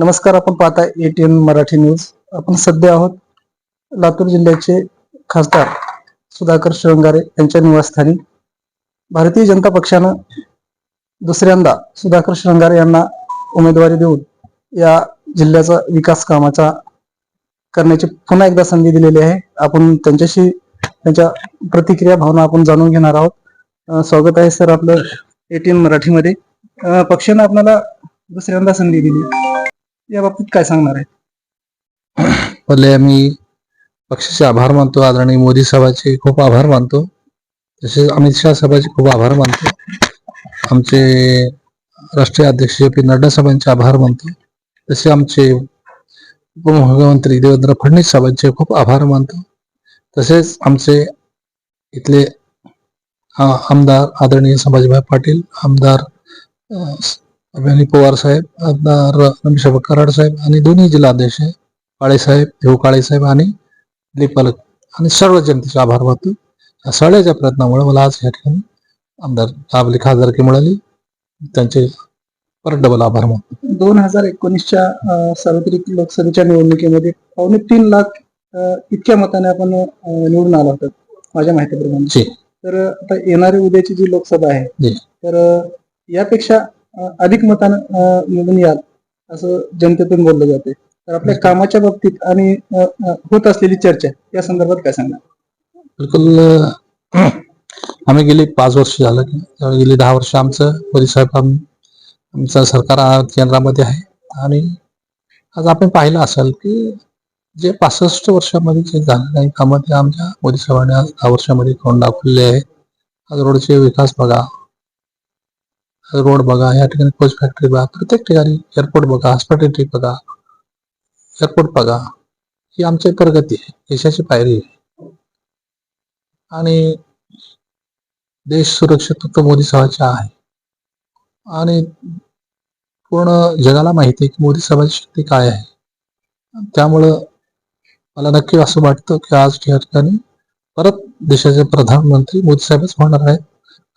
नमस्कार आपण पाहता एटीएन मराठी न्यूज. आपण सध्या आहोत लातूर जिल्ह्याचे खासदार सुधाकर शिवंगारे यांच्या निवासस्थानी. भारतीय जनता पक्षानं दुसऱ्यांदा सुधाकर शिवंगारे यांना उमेदवारी देऊन या जिल्ह्याचा विकास कामाचा करण्याची पुन्हा एकदा संधी दिलेली आहे. आपण त्यांच्याशी त्यांच्या प्रतिक्रिया भावना आपण जाणून घेणार आहोत. स्वागत आहे सर आपलं एटीएन मराठीमध्ये. पक्षानं आपल्याला दुसऱ्यांदा संधी दिली. या बाबतीत काय सांगणार आहे? पहिले आम्ही पक्षाचे आभार मानतो आदरणीय मोदी साहेबांचे खूप आभार मानतो. तसेच अमित शहा साहेबांचे खूप आभार मानतो. आमचे राष्ट्रीय अध्यक्ष जे पी नड्डा साहेबांचे आभार मानतो. तसे आमचे उपमुख्यमंत्री देवेंद्र फडणवीस साहेबांचे खूप आभार मानतो. तसेच आमचे इथले आमदार आदरणीय संभाजीभाई पाटील आमदार अं, अभिमन्यू पवार साहेब आमदार रमेश कराड साहेब आणि दोन्ही जिल्हाध्यक्ष काळेसाहेब देऊ काळेसाहेब आणि दिलीप पालक आणि सर्व जनतेचे आभार मानतो. या सगळ्याच्या प्रयत्नामुळे मला आज या ठिकाणी आमदार आपली खासदारकी मिळाली. त्यांचे परत डबल आभार मानतो. दोन हजार एकोणीसच्या सार्वत्रिक लोकसभेच्या निवडणुकीमध्ये पावणे तीन लाख इतक्या मताने आपण निवडून आलो होतो माझ्या माहितीप्रमाणे. तर आता येणारी उद्याची जी लोकसभा आहे. तर यापेक्षा अधिक मतानं याल असं जनतेतून बोललं जाते तर आपल्या कामाच्या बाबतीत आणि होत असलेली चर्चा या संदर्भात काय सांगणार बिलकुल आम्ही गेली पाच वर्ष झालं गेली दहा वर्ष आमचं मोदी साहेब आम- आमचं सरकार केंद्रामध्ये आहे. आणि आज आपण पाहिलं असेल की जे पासष्ट वर्षामध्ये जे झालं नाही कामं ते आमच्या मोदी साहेबांनी आज दहा वर्षामध्ये करून दाखवले आहे. आज रोडचे विकास बघा रोड बघा या ठिकाणी कोच फॅक्टरी बघा प्रत्येक ठिकाणी एअरपोर्ट बघा हॉस्पिटॅलिटी बघा एअरपोर्ट बघा ही आमची प्रगती आहे यशाची पायरी आहे. आणि देश सुरक्षित फक्त मोदी साहेबांचा आहे. आणि पूर्ण जगाला माहिती आहे की मोदी साहेबांची शक्ती काय आहे. त्यामुळं मला नक्की असं वाटतं की आज या ठिकाणी परत देशाचे प्रधानमंत्री मोदी साहेबच होणार आहेत.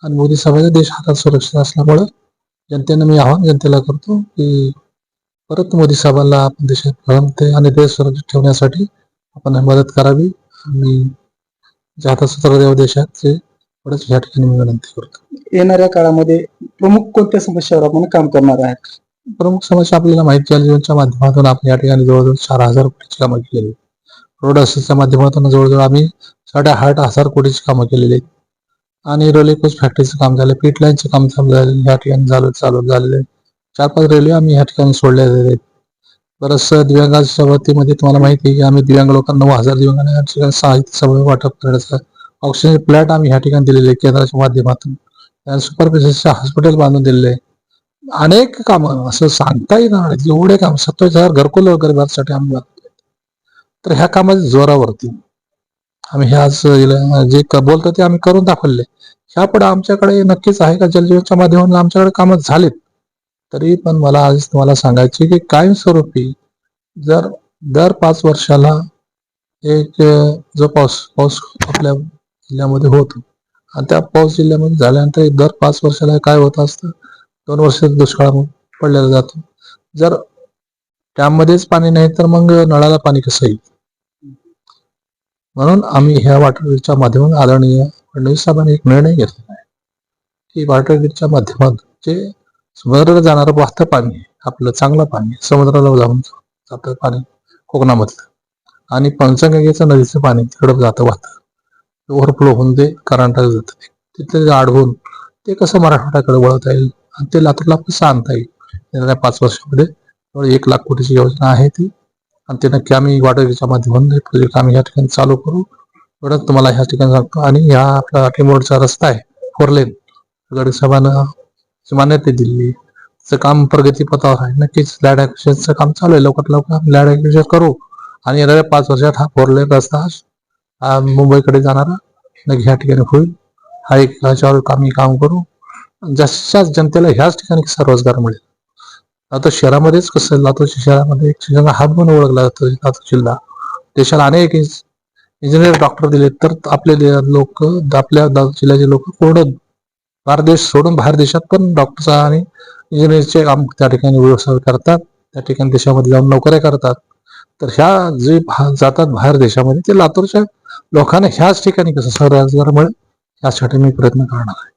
आणि मोदी साहेबांचा देश हातात सुरक्षित असल्यामुळं जनतेनं मी आव्हान जनतेला करतो की परत मोदी साहेबांना आपण देशात प्रधानमंत्री आणि देश सुरक्षित ठेवण्यासाठी आपण मदत करावी. आणि जे हातात सूत्र देव देशाचे एवढंच या ठिकाणी मी विनंती करतो. येणाऱ्या काळामध्ये प्रमुख कोणत्या समस्यावर आपण काम करणार आहे प्रमुख समस्या आपल्याला माहिती जल जीवनच्या माध्यमातून आपण या ठिकाणी जवळजवळ चार हजार कोटीची कामं केलेली आहेत. रोड असिसच्या माध्यमातून जवळजवळ आम्ही साडेआठ हजार कोटीची कामं केलेली आहेत. आणि रोलेकोच फॅक्टरीचं काम झालं. पीट लाईनचं काम झालं. या ठिकाणी झालं चालू झालेलं आहे. चार पाच रेल्वे आम्ही या ठिकाणी सोडल्या आहेत. बरंच दिव्यांगाच्या बाबतीमध्ये तुम्हाला माहिती आहे की आम्ही दिव्यांग लोकांना नऊ हजार दिव्यांगांना या ठिकाणी साहित्य सभा वाटप करण्याचा ऑक्सिजन प्लॅट आम्ही या ठिकाणी दिलेले आहे केंद्राच्या माध्यमातून. सुपर स्पेशलिस्ट हॉस्पिटल बांधून दिलेले आहे. अनेक कामं असं सांगता येणार नाही. एवढे काम सत्तावीस हजार घरकुल गरिबांसाठी आम्ही तर ह्या कामाच्या जोरावरती आम्ही ह्याच आज जे क- बोलतो ते आम्ही करून दाखवले. ह्या पुढे आमच्याकडे नक्कीच आहे का? जलजीवनच्या माध्यमातून आमच्याकडे कामं झालीत. तरी पण मला आज तुम्हाला सांगायचे की कायमस्वरूपी जर दर पाच वर्षाला एक जो पाऊस पाऊस आपल्या जिल्ह्यामध्ये होतो आणि त्या पाऊस जिल्ह्यामध्ये झाल्यानंतर दर पाच वर्षाला काय होत असतं? दोन वर्ष दुष्काळ पडलेला जातो. जर त्यामध्येच पाणी नाही तर मग नळाला पाणी कसं येईल? म्हणून आम्ही ह्या वॉटर ग्रीडच्या माध्यमातून आदरणीय फडणवीस साहेबांनी एक निर्णय घेतला आहे. की वॉटर ग्रीडच्या माध्यमातून जे समुद्राला जाणारं वाहतं पाणी आपलं चांगलं पाणी समुद्राला जाऊन जातं पाणी कोकणामधलं आणि पंचगंगेचं नदीचं पाणी तिकडं जातं वाहतं. ओव्हरफ्लो होऊन ते कर्नाटक जातं. तिथे अडवून ते कसं मराठवाड्याकडे वळवता येईल आणि ते लातूरला कसं आणता येईल? येणाऱ्या पाच वर्षामध्ये एक लाख कोटीची योजना आहे ती. आणि ते नक्की आम्ही वाटरीच्या माध्यमातून हे प्रोजेक्ट आम्ही या ठिकाणी चालू करू. एवढंच तुम्हाला ह्या ठिकाणी सांगतो आणि ह्या आपला टिमोडचा रस्ता आहे फोर लेन गड साहेबांना मान्यता दिली. त्याचं काम प्रगतीपथावर आहे. नक्कीच लॅड ऍक्विजिशनचं काम चालू आहे. लवकरात लवकर आम्ही लॅड ऍक्विजिशन करू. आणि येणाऱ्या पाच वर्षात हा फोर लेन रस्ता हा मुंबईकडे जाणारा नक्की ह्या ठिकाणी होईल. हा एक ह्याच्यावर आम्ही काम करू. जास्तीत जास्त जनतेला ह्याच ठिकाणी रोजगार मिळेल. आता शहरामध्येच कसं लातूर शहरामध्ये एक हात हब म्हणून ओळखला जातो लातूर जिल्हा. देशाला अनेक इंजिनियर डॉक्टर दिले तर आपले लोक आपल्या जिल्ह्याचे लोक पूर्ण भारत देश सोडून बाहेर देशात पण डॉक्टरचा आणि इंजिनियरचे काम त्या ठिकाणी व्यवसाय करतात त्या ठिकाणी देशामध्ये जाऊन नोकऱ्या करतात. तर ह्या जे भा- जातात बाहेर देशामध्ये ते लातूरच्या लोकांना ह्याच ठिकाणी कसं स्वरोजगार मिळेल यासाठी मी प्रयत्न करणार आहे?